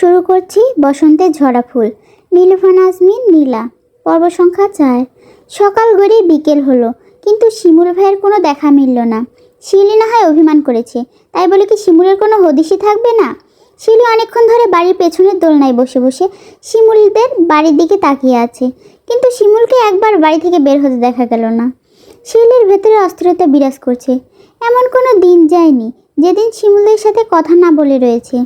শুরু করছি বসন্তের ঝরা ফুল। নীলফা নাজমিন নীলা। পর্ব সংখ্যা চার। সকাল গড়িয়ে বিকেল হলো, কিন্তু শিমুল ভাইয়ের কোনো দেখা মিলল না। শিলি না হয় অভিমান করেছে। তাই বলে কি শিমুলের কোনো হদিশই থাকবে না? শিলি অনেকক্ষণ ধরে বাড়ির পেছনের দোলনায় বসে বসে শিমুলদের বাড়ির দিকে তাকিয়ে আছে। কিন্তু শিমুলকে একবার বাড়ি থেকে বের হতে দেখা গেল না। শিলির ভেতরে অস্থিরতা বিরাজ করছে। এমন কোনো দিন যায়নি, যেদিন শিমুলদের সাথে কথা না বলে রয়েছে।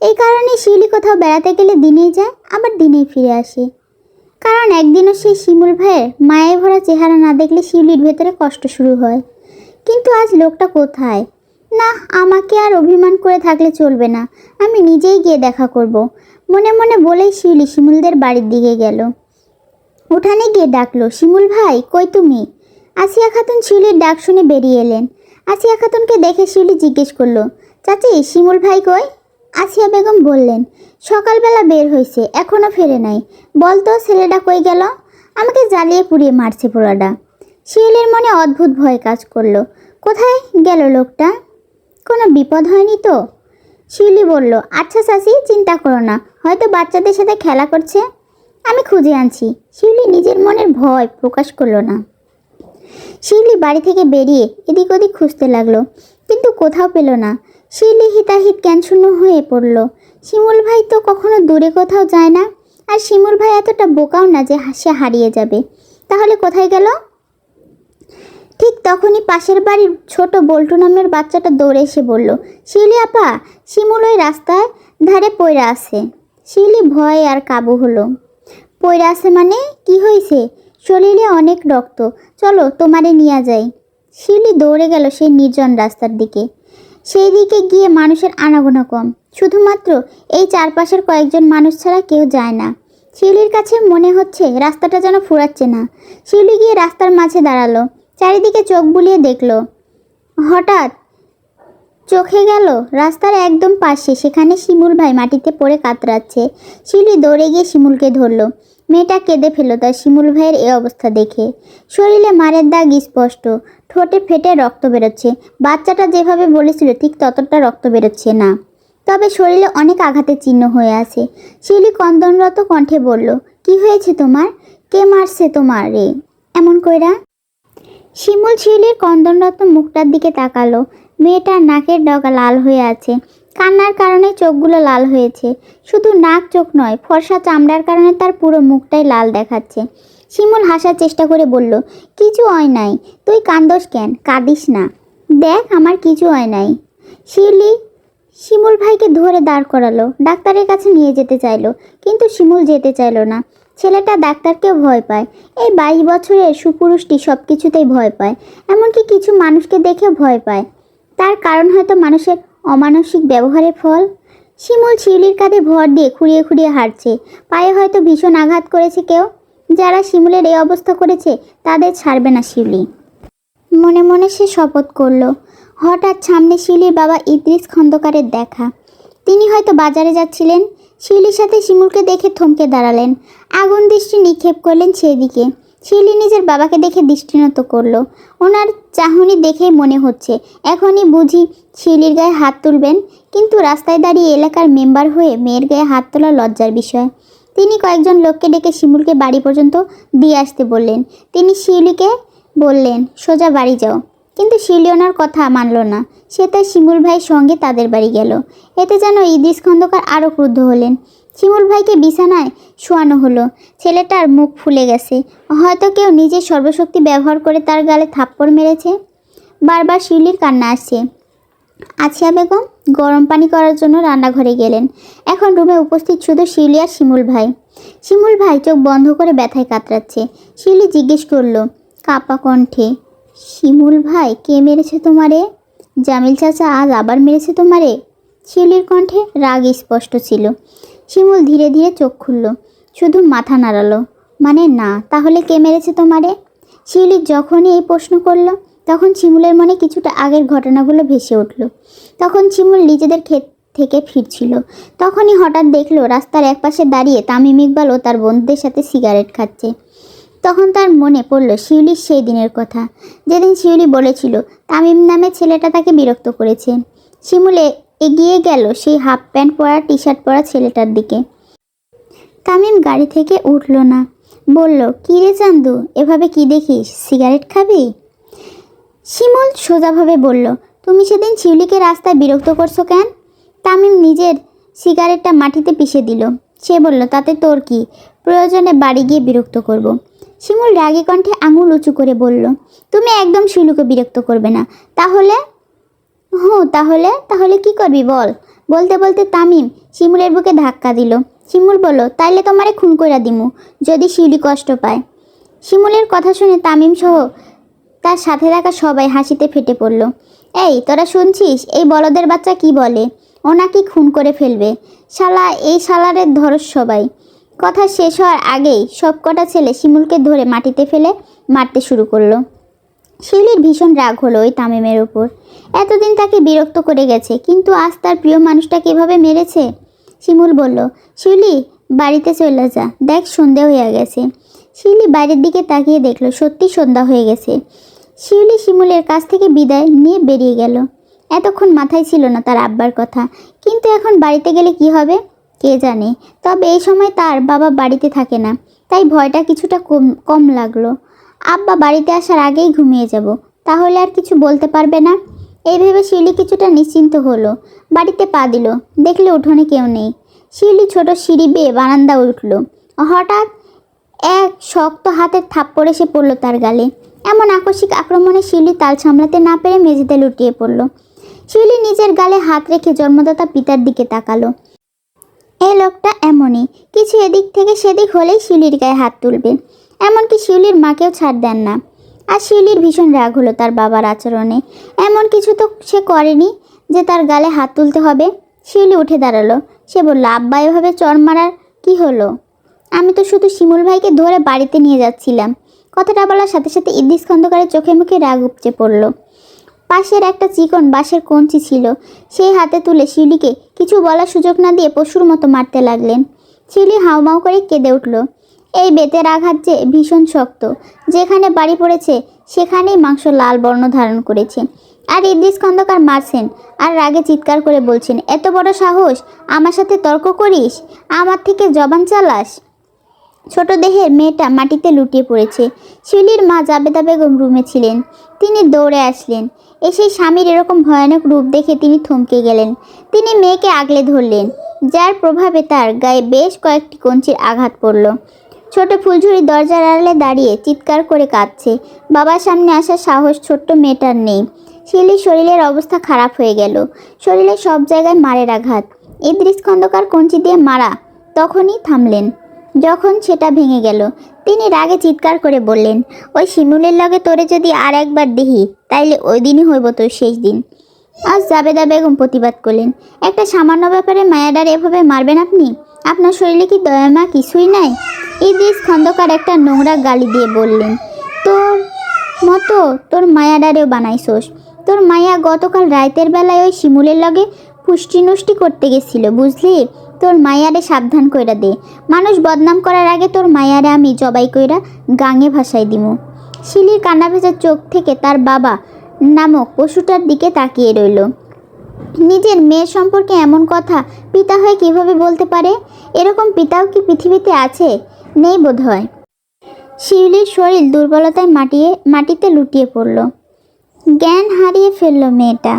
এই কারণে শিউলি কোথাও বেড়াতে গেলে দিনেই যায়, আবার দিনেই ফিরে আসে। কারণ একদিনও সেই শিমুল ভাইয়ের মায়ে ভরা চেহারা না দেখলে শিউলির ভেতরে কষ্ট শুরু হয়। কিন্তু আজ লোকটা কোথায়? না, আমাকে আর অভিমান করে থাকলে চলবে না। আমি নিজেই গিয়ে দেখা করব। মনে মনে বলেই শিউলি শিমুলদের বাড়ির দিকে গেল। উঠানে গিয়ে ডাকলো, শিমুল ভাই, কই তুমি? আসিয়া খাতুন শিউলির ডাক শুনে বেরিয়ে এলেন। আসিয়া খাতুনকে দেখে শিউলি জিজ্ঞেস করল, চাচি, শিমুল ভাই কই? আসিয়া বেগম বললেন, সকালবেলা বের হয়েছে এখনও ফেরে নাই। বলতো ছেলেটা কই গেল? আমাকে জ্বালিয়ে পুড়িয়ে মারছে পোড়াটা। শিউলির মনে অদ্ভুত ভয় কাজ করল। কোথায় গেল লোকটা? কোনো বিপদ হয়নি তো? শিউলি বলল আচ্ছা চাচি, চিন্তা করো না, হয়তো বাচ্চাদের সাথে খেলা করছে। আমি খুঁজে আনছি। শিউলি নিজের মনের ভয় প্রকাশ করল না। শিউলি বাড়ি থেকে বেরিয়ে এদিক ওদিক খুঁজতে লাগল, কিন্তু কোথাও পেল না। শিউলি হিতাহিত জ্ঞানশূন্য হয়ে পড়ল। শিমুল ভাই তো কখনো দূরে কোথাও যায় না। আর শিমুল ভাই এতটা বোকাও না যে সে হারিয়ে যাবে। তাহলে কোথায় গেল? ঠিক তখনই পাশের বাড়ির ছোট বল্টু নামের বাচ্চাটা দৌড়ে এসে বলল, শিউলি আপা, শিমুল ওই রাস্তায় ধারে পইরা আছে। শিউলি ভয় আর কাবু হলো। পইরা আছে মানে? কি হয়েছে? শরীরে অনেক রক্ত। চলো তোমারে নিয়ে যাই। শিউলি দৌড়ে গেল সেই নির্জন রাস্তার দিকে। সেই দিকে গিয়ে মানুষের আনাগোনা কম। শুধুমাত্র এই চারপাশের কয়েকজন মানুষ ছাড়া কেউ যায় না। শিউলির কাছে মনে হচ্ছে রাস্তাটা যেন ফুরাচ্ছে না। শিউলি গিয়ে রাস্তার মাঝে দাঁড়াল, চারিদিকে চোখ বুলিয়ে দেখল। হঠাৎ চোখে গেল রাস্তার একদম পাশে, সেখানে শিমুল ভাই মাটিতে পড়ে কাতরাচ্ছে। শিউলি দৌড়ে গিয়ে শিমুলকে ধরলো। মেয়েটা কেঁদে ফেলো তার শিমুল ভাইয়ের এই অবস্থা দেখে। শরীরে মারের দাগ স্পষ্ট, ঠোঁটে ফেটে রক্ত বেরোচ্ছে। বাচ্চাটা যেভাবে বলেছিল ঠিক ততটা রক্ত বেরোচ্ছে না। তবে শরীরে অনেক আঘাতের চিহ্ন হয়ে আছে। শিলি কন্দনরত কণ্ঠে বলল, কি হয়েছে তোমার? কে মারছে তোমার রে? এমন কইরা শিমুল শিউলির কন্দনরত মুখটার দিকে তাকালো। মেয়েটার নাকের ডগা লাল হয়ে আছে। কান্নার কারণে চোখগুলো লাল হয়েছে। শুধু নাক চোখ নয়, ফর্সা চামড়ার কারণে তার পুরো মুখটাই লাল দেখাচ্ছে। শিমুল হাসার চেষ্টা করে বলল, কিছু হয় নাই, তুই কান্দোস কেন? কাঁদিস না। দেখ, আমার কিছু হয় নাই। শিউলি শিমুল ভাইকে ধরে দাঁড় করালো, ডাক্তারের কাছে নিয়ে যেতে চাইলো, কিন্তু শিমুল যেতে চাইলো না। ছেলেটা ডাক্তারকে ভয় পায়। এই বাইশ বছরের সুপুরুষটি সব কিছুতেই ভয় পায়, এমনকি কিছু মানুষকে দেখে ভয় পায়। তার কারণ হয়তো মানুষের অমানসিক ব্যবহারের ফল? শিমুল শিউলির কাঁধে ভর দিয়ে খুঁড়িয়ে খুঁড়িয়ে হাঁটছে। পায়ে হয়তো ভীষণ আঘাত করেছে কেউ। যারা শিমুলের এই অবস্থা করেছে, তাদের ছাড়বে না শিউলি। মনে মনে সে শপথ করল। হঠাৎ সামনে শিউলির বাবা ইদ্রিস খন্দকারের দেখা। তিনি হয়তো বাজারে যাচ্ছিলেন। শিউলির সাথে শিমুলকে দেখে থমকে দাঁড়ালেন। আগুন দৃষ্টি নিক্ষেপ করলেন সেদিকে। শিউলি নিজের বাবাকে দেখে দৃষ্টিনত করল। ওনার চাহনি দেখেই মনে হচ্ছে। এখনই বুঝি শিউলির গায়ে হাত তুলবেন, কিন্তু রাস্তায় দাঁড়িয়ে এলাকার মেম্বার হয়ে মেয়ের গায়ে হাত তোলা লজ্জার বিষয়। তিনি কয়েকজন লোককে ডেকে শিমুলকে বাড়ি পর্যন্ত দিয়ে আসতে বললেন। তিনি শিউলিকে বললেন, সোজা বাড়ি যাও। কিন্তু শিউলি ওনার কথা মানল না। সে তাই শিমুল ভাইয়ের সঙ্গে তাদের বাড়ি গেল। এতে যেন ইদিস খন্দকার আরও ক্রুদ্ধ হলেন। শিমুল ভাইকে বিছানায় শোয়ানো হলো। ছেলেটার মুখ ফুলে গেছে। হয়তো কেউ নিজের সর্বশক্তি ব্যবহার করে তার গালে থাপ্পড় মেরেছে। বারবার শিউলির কান্না আসছে। আছিয়া বেগম, গরম পানি করার জন্য রান্নাঘরে গেলেন। এখন রুমে উপস্থিত শুধু শিউলি আর শিমুল ভাই। শিমুল ভাই চোখ বন্ধ করে ব্যথায় কাতরাচ্ছে। শিউলি জিজ্ঞেস করল, কাপা কণ্ঠে, শিমুল ভাই, কে মেরেছে তোমারে? জামিল চাচা আজ আবার মেরেছে তোমারে? শিউলির কণ্ঠে রাগ স্পষ্ট ছিল। শিমুল ধীরে ধীরে চোখ খুলল। শুধু মাথা নাড়ালো। মানে না, তাহলে কে মেরেছে তোমারে? শিউলি যখনই এই প্রশ্ন করল, তখন শিমুলের মনে কিছুটা আগের ঘটনাগুলো ভেসে উঠল। তখন শিমুল নিজেদের ক্ষেত থেকে ফিরছিল। তখনই হঠাৎ দেখল, রাস্তার একপাশে দাঁড়িয়ে তামিম ইকবাল ও তার বন্ধুদের সাথে সিগারেট খাচ্ছে। তখন তার মনে পড়ল শিউলির সেই দিনের কথা। যেদিন শিউলি বলেছিল, তামিম নামে ছেলেটা তাকে বিরক্ত করেছে। শিমুলে এগিয়ে গেল সেই হাফ প্যান্ট পরা টি শার্ট পরা ছেলেটার দিকে। তামিম গাড়ি থেকে উঠল না। বলল, কী রে চান্দু, এভাবে কি দেখিস? সিগারেট খাবি? শিমুল সোজাভাবে বলল, তুমি সেদিন শিউলিকে রাস্তায় বিরক্ত করছ কেন? তামিম নিজের সিগারেটটা মাটিতে পিষে দিল। সে বলল, তাতে তোর কি? প্রয়োজনে বাড়ি গিয়ে বিরক্ত করব। শিমুল রাগে কণ্ঠে আঙুল উঁচু করে বলল, তুমি একদম শিলুকে বিরক্ত করবে না। তাহলে হো, তাহলে? তাহলে কি করবি বল? বলতে বলতে তামিম শিমুলের বুকে ধাক্কা দিল। শিমুল বলল, তাইলে তোমারে খুন কইরা দিমু, যদি শিউলি কষ্ট পায়। শিমুলের কথা শুনে তামিম সহ তার সাথে থাকা সবাই হাসিতে ফেটে পড়ল। এই, তোরা শুনছিস? এই বলদের বাচ্চা কি বলে? ও নাকি খুন করে ফেলবে। শালা, এই শালারের ধরস সবাই। কথা শেষ হওয়ার আগেই সবকটা ছেলে শিমুলকে ধরে মাটিতে ফেলে মারতে শুরু করল। শিউলির ভীষণ রাগ হলো ওই তামিমের উপর। এতদিন তাকে বিরক্ত করে গেছে, কিন্তু আজ তার প্রিয় মানুষটাকে এভাবে মেরেছে? শিমুল বলল, শিউলি, বাড়িতে চলে যা, দেখ সন্ধে হয়ে গেছে। শিউলি বাইরের দিকে তাকিয়ে দেখল, সত্যি সন্ধ্যা হয়ে গেছে। শিউলি শিমুলের কাছ থেকে বিদায় নিয়ে বেরিয়ে গেল। এতক্ষণ মাথায় ছিল না তার আব্বার কথা, কিন্তু এখন বাড়িতে গেলে কি হবে? কে জানে? তবে এই সময় তার বাবা বাড়িতে থাকে না, তাই ভয়টা কিছুটা কম কম লাগল। আব্বা বাড়িতে আসার আগেই ঘুমিয়ে যাব। তাহলে আর কিছু বলতে পারবে না? এই ভেবে শিউলি কিছুটা নিশ্চিন্ত হলো। বাড়িতে পা দিল। দেখলে উঠোনে কেউ নেই। শিউলি ছোট সিঁড়ি বেয়ে বারান্দা উঠল। হঠাৎ এক শক্ত হাতের থাপ্পড় এসে পড়ল তার গালে। এমন আকস্মিক আক্রমণে শিউলি তাল সামলাতে না পেরে মেঝেতে লুটিয়ে পড়ল। শিউলি নিজের গালে হাত রেখে জন্মদাতা পিতার দিকে তাকালো। এই লোকটা এমনই। কিছু এদিক থেকে সেদিক হলেই শিউলির গায়ে হাত তুলবে। এমনকি শিউলির মাকেও ছাড় দেন না। আর শিউলির ভীষণ রাগ হলো তার বাবার আচরণে। এমন কিছু তো সে করেনি যে তার গালে হাত তুলতে হবে। শিউলি উঠে দাঁড়াল। সে বলল, আব্বা, এভাবে চর মারার কী হলো? আমি তো শুধু শিমুল ভাইকে ধরে বাড়িতে নিয়ে যাচ্ছিলাম। কথাটা বলার সাথে সাথে ইদ্রিস খন্দকারের চোখে মুখে রাগ উপচে পড়ল। পাশের একটা চিকন বাঁশের কঞ্চি ছিল। সেই হাতে তুলে শিউলিকে কিছু বলার সুযোগ না দিয়ে পশুর মতো মারতে লাগলেন। শিউলি হাউমাউ করে কেঁদে উঠল। এই বেতের আঘাত যে ভীষণ শক্ত। যেখানে বাড়ি পড়েছে, সেখানেই মাংস লাল বর্ণ ধারণ করেছে। আর ইদ্রিস খন্দকার মারছেন আর রাগে চিৎকার করে বলছেন, এত বড় সাহস, আমার সাথে তর্ক করিস? আমার থেকে জবান চালাস? ছোট দেহের মেয়েটা মাটিতে লুটিয়ে পড়েছে। শিউলির মা জাবেদা বেগম রুমে ছিলেন। তিনি দৌড়ে আসলেন। এসে স্বামীর এরকম ভয়ানক রূপ দেখে তিনি থমকে গেলেন। তিনি মেয়েকে আগলে ধরলেন, যার প্রভাবে তার গায়ে বেশ কয়েকটি কঞ্চির আঘাত পড়ল। ছোট ফুলঝুরি দরজার আড়ালে দাঁড়িয়ে চিৎকার করে কাঁদছে। বাবার সামনে আসার সাহস ছোট্ট মেয়েটার নেই। শিলির শরীরের অবস্থা খারাপ হয়ে গেল। শরীরে সব জায়গায় মারের আঘাত। ইদ্রিস খন্দকার কঞ্চি দিয়ে মারা তখনই থামলেন। যখন সেটা ভেঙে গেল, তিনি রাগে চিৎকার করে বললেন, ওই শিমুলের লগে তোরে যদি আর একবার দেখি, তাইলে ওই দিনই হইব তোর শেষ দিন। আজ জাবেদা বেগম প্রতিবাদ করলেন, একটা সামান্য ব্যাপারে মায়াডার এভাবে মারবেন আপনি? আপনার শরীরে কি দয়ামা কিছুই নাই? এই ইদ্রিস খন্দকার একটা নোংরা গালি দিয়ে বললেন, তোর মতো তোর মায়াডারেও বানাইছোস। তোর মায়া গতকাল রাইতের বেলায় ওই শিমুলের লগে পুষ্টি নষ্টি করতে গেছিল, বুঝলি? তোর মায়ারে সাবধান কইরা দে। মানুষ বদনাম করার আগে তোর মায়ারে আমি জবাই কইরা গাঙে ভাসাই দিমু। শিলির কান্না ভেজা চোখ থেকে তার বাবা নামক পশুটার দিকে তাকিয়ে রইল। নিজের মেয়ের সম্পর্কে এমন কথা পিতা হয়ে কীভাবে বলতে পারে? এরকম পিতাও কি পৃথিবীতে আছে? নেই বোধ হয় শিউলির শরীর দুর্বলতায় মাটিয়ে, মাটিতে লুটিয়ে পড়ল। জ্ঞান হারিয়ে ফেলল মেয়েটা।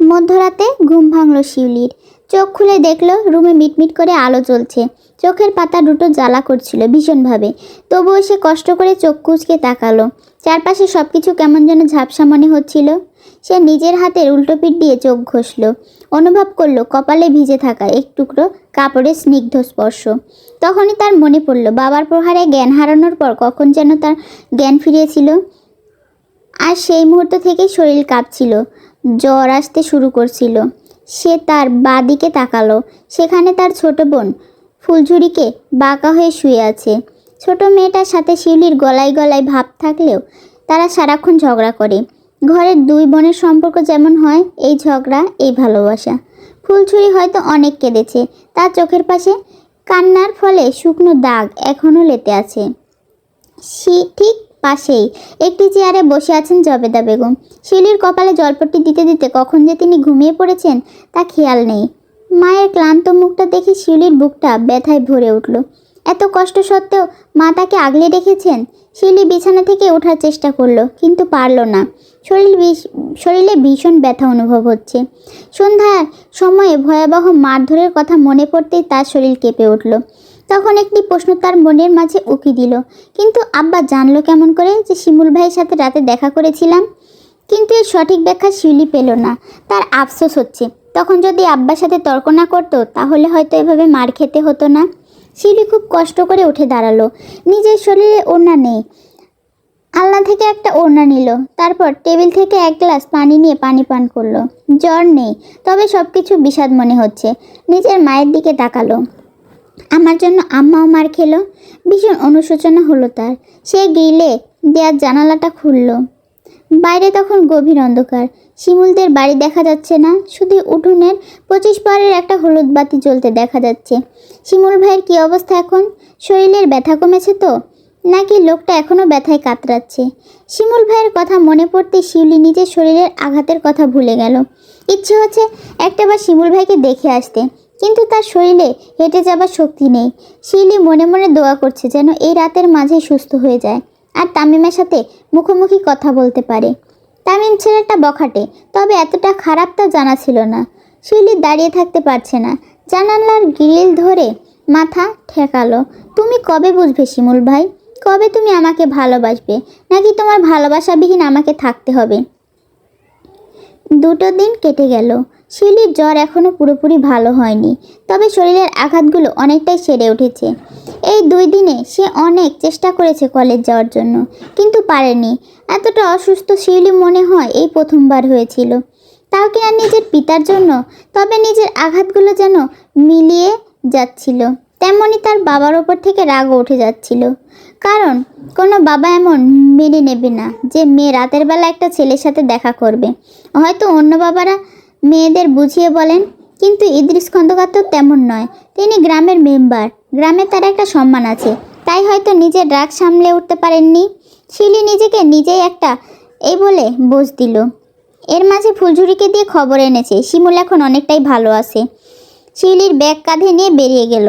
মধ্যরাতে ঘুম ভাঙল শিউলির। চোখ খুলে দেখল, রুমে মিটমিট করে আলো জ্বলছে। চোখের পাতা দুটো জ্বালা করছিল ভীষণভাবে। তবুও সে কষ্ট করে চোখ কুচকে তাকালো। চারপাশে সব কিছু কেমন যেন ঝাপসা মনে হচ্ছিল। সে নিজের হাতের উল্টো পিঠ দিয়ে চোখ ঘষল। অনুভব করল, কপালে ভিজে থাকা এক টুকরো কাপড়ের স্নিগ্ধ স্পর্শ। তখনই তার মনে পড়ল, বাবার প্রহারে জ্ঞান হারানোর পর কখন যেন তার জ্ঞান ফিরিয়েছিল। আর সেই মুহূর্ত থেকেই শরীর কাঁপছিল, জ্বর আসতে শুরু করছিল। সে তার বাদিকে তাকালো, সেখানে তার ছোট বোন ফুলঝুরিকে বাঁকা হয়ে শুয়ে আছে। ছোট মেয়েটার সাথে শিউলির গলায় গলায় ভাব থাকলেও তারা সারাক্ষণ ঝগড়া করে। ঘরের দুই বোনের সম্পর্ক যেমন হয়, এই ঝগড়া, এই ভালোবাসা। ফুলছুরি হয়তো অনেক কেঁদেছে তার চোখের পাশে। কান্নার ফলে শুকনো দাগ এখনও লেতে আছে। সে ঠিক পাশেই একটি চেয়ারে বসে আছেন জবেদা বেগম। শিউলির কপালে জলপট্টি দিতে দিতে কখন যে তিনি ঘুমিয়ে পড়েছেন, তা খেয়াল নেই। মায়ের ক্লান্ত মুখটা দেখে শিউলির বুকটা ব্যথায় ভরে উঠল। এত কষ্ট সত্ত্বেও মা তাকে আগলে রেখেছেন? শিউলি বিছানা থেকে ওঠার চেষ্টা করল, কিন্তু পারল না। শরীর বিষ- শরীরে ভীষণ ব্যথা অনুভব হচ্ছে। সন্ধ্যার সময়ে ভয়াবহ মারধরের কথা মনে পড়তেই তার শরীর কেঁপে উঠল। তখন একটি প্রশ্ন তার মনের মাঝে উকি দিল। কিন্তু আব্বা জানলো কেমন করে যে শিমুল ভাইয়ের সাথে রাতে দেখা করেছিলাম। কিন্তু এর সঠিক ব্যাখ্যা শিউলি পেল না। তার আফসোস হচ্ছে। তখন যদি আব্বার সাথে তর্ক না করতো, তাহলে হয়তো এভাবে মার খেতে হতো না। শিউলি খুব কষ্ট করে উঠে দাঁড়াল। নিজের শরীরে ওড়না নেই। আলনা থেকে একটা ওড়না নিল। তারপর টেবিল থেকে এক গ্লাস পানি নিয়ে পানি পান করল। জ্বর নেই, তবে সব কিছু বিষাদ মনে হচ্ছে। নিজের মায়ের দিকে তাকালো। আমার জন্য আম্মাও মার খেলো। ভীষণ অনুশোচনা হলো তার। সে গিলে দেয়ার জানালাটা খুললো। বাইরে তখন গভীর অন্ধকার। শিমুলদের বাড়ি দেখা যাচ্ছে না, শুধু উঠোনের পঁচিশ পারের একটা হলুদ বাতি জ্বলতে দেখা যাচ্ছে। শিমুল ভাইয়ের কী অবস্থা এখন? শরীরের ব্যথা কমেছে তো? নাকি লোকটা এখনও ব্যথায় কাতরাচ্ছে? শিমুল ভাইয়ের কথা মনে পড়তে শিউলি নিজের শরীরের আঘাতের কথা ভুলে গেল। ইচ্ছে হচ্ছে একটাবার শিমুল ভাইকে দেখে আসতে, কিন্তু তার শরীরে হেঁটে যাবার শক্তি নেই। শিউলি মনে মনে দোয়া করছে যেন এই রাতের মাঝে সুস্থ হয়ে যায় আর তামিমের সাথে মুখোমুখি কথা বলতে পারে। তামিম ছেলেটা বখাটে, তবে এতটা খারাপ তা জানা ছিল না। শিউলি দাঁড়িয়ে থাকতে পারছে না। জানালার গ্রিল ধরে মাথা ঠেকালো। তুমি কবে বুঝবে শিমুল ভাই? কবে তুমি আমাকে ভালোবাসবে? নাকি তোমার ভালোবাসাবিহীন আমাকে থাকতে হবে? দুটো দিন কেটে গেল। শিউলির জ্বর এখনও পুরোপুরি ভালো হয়নি, তবে শরীরের আঘাতগুলো অনেকটাই সেরে উঠেছে। এই দুই দিনে সে অনেক চেষ্টা করেছে কলেজ যাওয়ার জন্য, কিন্তু পারেনি। এতটা অসুস্থ শিউলি মনে হয় এই প্রথমবার হয়েছিল। তাও কিনা নিজের পিতার জন্য, তবে নিজের আঘাতগুলো যেন মিলিয়ে যাচ্ছিল তেমনই তার বাবার ওপর থেকে রাগও উঠে যাচ্ছিল। কারণ কোনো বাবা এমন মেনে নেবে না যে মেয়ে রাতের বেলা একটা ছেলের সাথে দেখা করবে। হয়তো অন্য বাবারা মেয়েদের বুঝিয়ে বলেন, কিন্তু ইদ্রিস খন্দকার তো তেমন নয়। তিনি গ্রামের মেম্বার, গ্রামে তার একটা সম্মান আছে। তাই হয়তো নিজের ড্রাগ সামলে উঠতে পারেননি। শিলি নিজেকে নিজেই একটা, এই বলে বোঝ দিল। এর মাঝে ফুলঝুরিকে দিয়ে খবর এনেছে। শিমুল এখন অনেকটাই ভালো আছে। শিলির ব্যাগ কাঁধে নিয়ে বেরিয়ে গেল।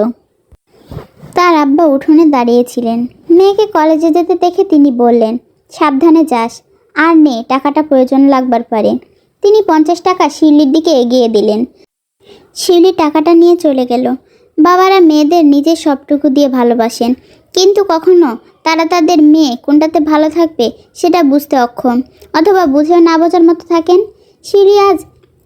তার আব্বা উঠোনে দাঁড়িয়েছিলেন। মেয়েকে কলেজে যেতে দেখে তিনি বললেন, সাবধানে যাস। আর নে, টাকাটা প্রয়োজন লাগবার পারে। তিনি পঞ্চাশ টাকা শিউলির দিকে এগিয়ে দিলেন। শিউলি টাকাটা নিয়ে চলে গেল। বাবারা মেয়েদের নিজের সবটুকু দিয়ে ভালোবাসেন। কিন্তু কখনো তারা তাদের মেয়ে কোনটাতে ভালো থাকবে সেটা বুঝতে অক্ষম, অথবা বুঝেও না বোঝার মতো থাকেন। শিউলি আজ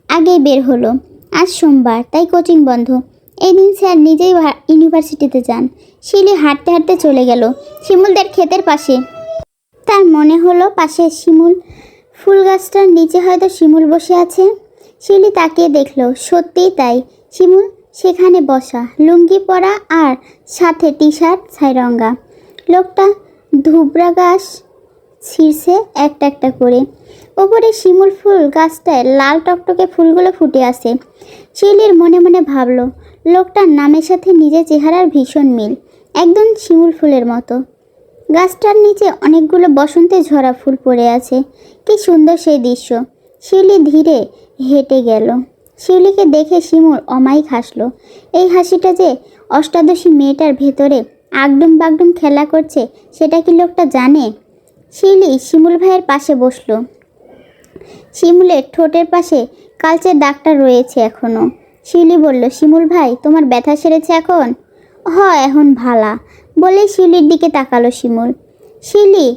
আগেই বের হলো। আজ সোমবার, তাই কোচিং বন্ধ। এই দিন স্যার নিজেই ইউনিভার্সিটিতে যান। শিলি হাঁটতে হাঁটতে চলে গেল, শিমুলদের ক্ষেতের পাশে। তার মনে হলো পাশে শিমুল, ফুল গাছটার নিচে হয়তো শিমুল বসে আছে। শিলি তাকিয়ে দেখল, সত্যিই তাই। শিমুল, সেখানে বসা, লুঙ্গি পরা আর সাথে টি শার্ট ছাইরঙ্গা। লোকটা ধুবরা গাছ ছিঁড়ছে একটা একটা করে। ওপরে শিমুল ফুল গাছটায় লাল টকটকে ফুলগুলো ফুটে আছে শিলির মনে মনে ভাবলো লোকটার নামের সাথে নিজের চেহারার ভীষণ মিল, একদম শিমুল ফুলের মতো। গাছটার নিচে অনেকগুলো বসন্তে ঝরা ফুল পড়ে আছে। কি সুন্দর সেই দৃশ্য। শিউলি ধীরে হেঁটে গেল। শিউলিকে দেখে শিমুল অমায়িক হাসলো। এই হাসিটা যে অষ্টাদশী মেয়েটার ভেতরে আগডুম বাগডুম খেলা করছে, সেটা কি লোকটা জানে? শিউলি শিমুল ভাইয়ের পাশে বসল। শিমুলের ঠোঁটের পাশে কালচের দাগটা রয়েছে এখনও শিউলি বলল, শিমুল ভাই, তোমার ব্যথা সেরেছে এখন? হ, এখন ভালা। বলে শিউলির দিকে তাকালো শিমুল। শিউলি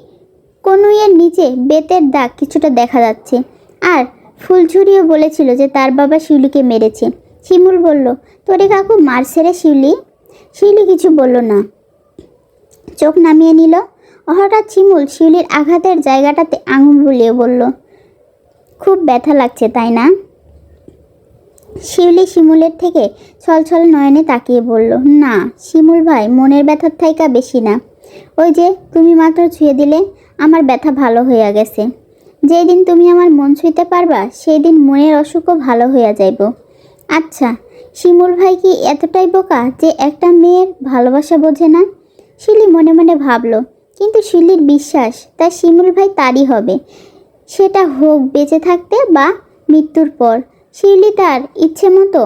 কনুইয়ের নিচে বেতের দাগ কিছুটা দেখা যাচ্ছে। আর ফুলঝুরিও বলেছিল যে তার বাবা শিউলিকে মেরেছে। শিমুল বলল, তোরে কাকু মার সেরে শিউলি? শিউলি কিছু বলল না। চোখ নামিয়ে নিল। হঠাৎ শিমুল শিউলির আঘাতের জায়গাটাতে আঙুল বুলিয়ে বলল, খুব ব্যথা লাগছে, তাই না? শিউলি শিমুলের থেকে ছলছল নয়নে তাকিয়ে বলল, না, শিমুল ভাই, মনের ব্যথার থাইকা বেশি না। ওই যে, তুমি মাত্র ছুঁয়ে দিলে, আমার ব্যথা ভালো হইয়া গেছে। যেই দিন তুমি আমার মন ছুঁইতে পারবা সেই দিন মনের অসুখও ভালো হইয়া যাইব। আচ্ছা শিমুল ভাই কি এতটাই বোকা যে একটা মেয়ের ভালোবাসা বোঝে না? শিলি মনে মনে ভাবলো, কিন্তু শিউলির বিশ্বাস তার শিমুল ভাই তারই হবে। সেটা হোক, বেঁচে থাকতে বা মৃত্যুর পর। শিউলি তার ইচ্ছে মতো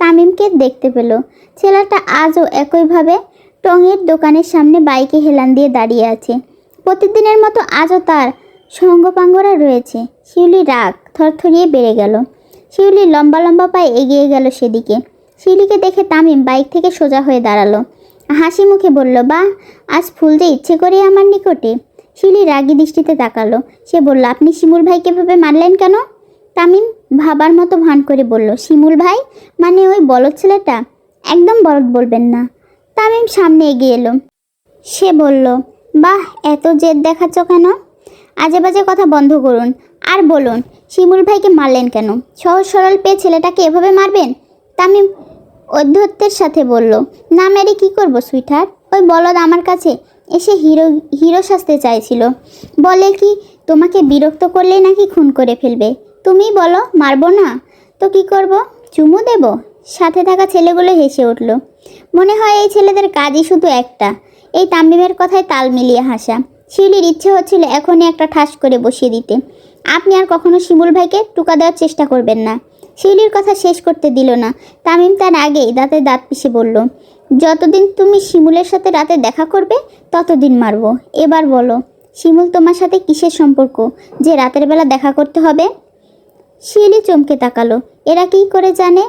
তামিমকে দেখতে পেল। ছেলেটা আজও একইভাবে টঙের দোকানের সামনে বাইকে হেলান দিয়ে দাঁড়িয়ে আছে। প্রতিদিনের মতো আজও তার সঙ্গপাঙ্গরা রয়েছে। শিউলি রাগ থরথরিয়ে বেড়ে গেল। শিউলি লম্বা লম্বা পায়ে এগিয়ে গেল সেদিকে। শিউলিকে দেখে তামিম বাইক থেকে সোজা হয়ে দাঁড়াল। হাসি মুখে বলল বা আজ ফুল যে ইচ্ছে করে আমার নিকটে। শিউলি রাগী দৃষ্টিতে তাকালো। সে বলল, আপনি শিমুল ভাইকে ভাবে মারলেন কেন? তামিম ভাবার মতো ভান করে বলল, শিমুল ভাই মানে ওই বলদ ছেলেটা? একদম বলদ বলবেন না। তামিম সামনে এগিয়ে এলো। সে বলল, বাহ, এত জেদ দেখাচ্ছ কেন? আজে বাজে কথা বন্ধ করুন। আর বলুন, শিমুল ভাইকে মারলেন কেন? সহজ সরল পেয়ে ছেলেটাকে এভাবে মারবেন? তামিম অধ্যত্বের সাথে বলল, না মেরে কী করব সুইটার ওই বলদ আমার কাছে এসে হিরো হিরো সাজতে চাইছিল। বলে কি, তোমাকে বিরক্ত করলে নাকি খুন করে ফেলবে? তুমি বলো, মারবো না? তো কি করব? চুমু দেব? সাথে থাকা ছেলেগুলো হেসে উঠল। মনে হয় এই ছেলেদের কাজই শুধু একটা। এই তাম্বিমের কথায় তাল মিলিয়ে হাসা। শিউলির ইচ্ছে হচ্ছিল এখনই একটা ঠাস করে বসিয়ে দিতে। আপনি আর কখনো শিমুল ভাইকে টুকা দেওয়ার চেষ্টা করবেন না। শিউলির কথা শেষ করতে দিল না। তামিম তার আগেই দাঁতে দাঁত পিষে বলল, যতদিন তুমি শিমুলের সাথে রাতে দেখা করবে, ততদিন মারবো। এবার বলো, শিমুল তোমার সাথে কিসের সম্পর্ক? যে রাতের বেলা দেখা করতে হবে? শিউলি চমকে তাকালো। এরা কী করে জানে?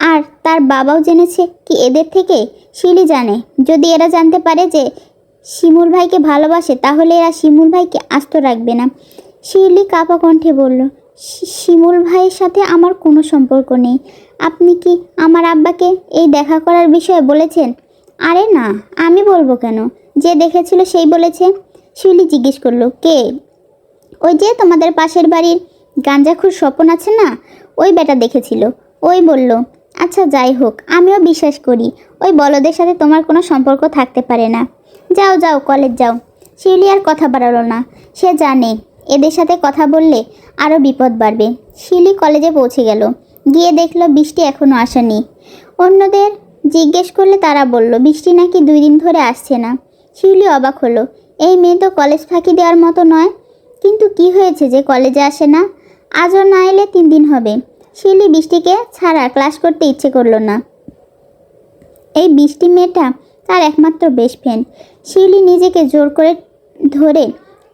আর তার বাবাও জেনেছে কি এদের থেকে? শিউলি জানে। যদি এরা জানতে পারে যে শিমুল ভাইকে ভালোবাসে, তাহলে এরা শিমুল ভাইকে আস্ত রাখবে না। শিউলি কাপা কণ্ঠে বলল শিমুল ভাইয়ের সাথে আমার কোনো সম্পর্ক নেই। আপনি কি আমার আব্বাকে এই দেখা করার বিষয়ে বলেছেন? আরে না, আমি বলব কেন? যে দেখেছিল সেই বলেছে। শিউলি জিজ্ঞেস করল, কে? ওই যে তোমাদের পাশের বাড়ির গাঞ্জাখুর স্বপন আছে না? ওই বেটা দেখেছিল। ওই বলল আচ্ছা যাই হোক, আমিও বিশ্বাস করি, ওই বলদের সাথে তোমার কোনো সম্পর্ক থাকতে পারে না। যাও যাও, কলেজ যাও। শিউলি আর কথা বাড়ালো না। সে জানে, এদের সাথে কথা বললে আরও বিপদ বাড়বে। শিউলি কলেজে পৌঁছে গেল। গিয়ে দেখল বৃষ্টি এখনও আসেনি। অন্যদের জিজ্ঞেস করলে তারা বলল, বৃষ্টি নাকি দুই দিন ধরে আসছে না? শিউলি অবাক হলো, এই মেয়ে তো কলেজ ফাঁকি দেওয়ার মতো নয়। কিন্তু কি হয়েছে যে কলেজে আসে না? আজও না এলে তিন দিন হবে। শিলি বৃষ্টিকে ছাড়া ক্লাস করতে ইচ্ছে করল না। এই বৃষ্টি মেয়েটা তার একমাত্র বেস্ট ফ্রেন্ড শিলি নিজেকে জোর করে ধরে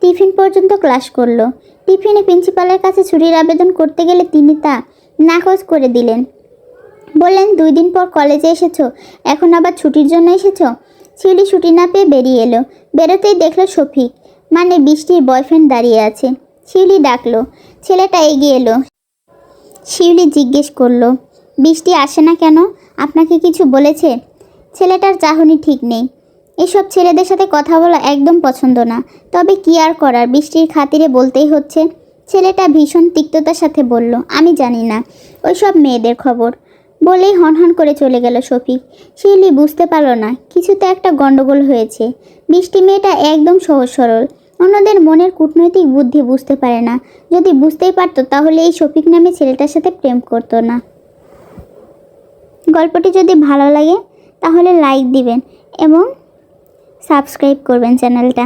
টিফিন পর্যন্ত ক্লাস করল। টিফিনে প্রিন্সিপালের কাছে ছুটির আবেদন করতে গেলে তিনি তা নাকচ করে দিলেন। বললেন, দুই দিন পর কলেজে এসেছ, এখন আবার ছুটির জন্য এসেছ? শিলি ছুটি না পেয়ে বেরিয়ে এলো। বেরোতেই দেখল শফিক মানে বৃষ্টির বয়ফ্রেন্ড দাঁড়িয়ে আছে। শিলি ডাকলো ছেলেটা এগিয়ে এলো। শিউলি জিজ্ঞেস করল, বৃষ্টি আসে না কেন? আপনাকে কিছু বলেছে? ছেলেটার চাহনি ঠিক নেই। এসব ছেলেদের সাথে কথা বলা একদম পছন্দ না। তবে কি আর করার? বৃষ্টির খাতিরে বলতেই হচ্ছে। ছেলেটা ভীষণ তিক্ততার সাথে বলল, আমি জানি না। ওই সব মেয়েদের খবর। বলেই হনহন করে চলে গেল শফিক। শিউলি বুঝতে পারল না, কিছুতে একটা গন্ডগোল হয়েছে। বৃষ্টি মেয়েটা একদম সহজ সরল। অন্যদের মনের কূটনৈতিক বুদ্ধি বুঝতে পারে না। যদি বুঝতেই পারতো, তাহলে এই শফিক নামে ছেলেটার সাথে প্রেম করতো না। গল্পটি যদি ভালো লাগে, তাহলে লাইক দিবেন এবং সাবস্ক্রাইব করবেন চ্যানেলটা।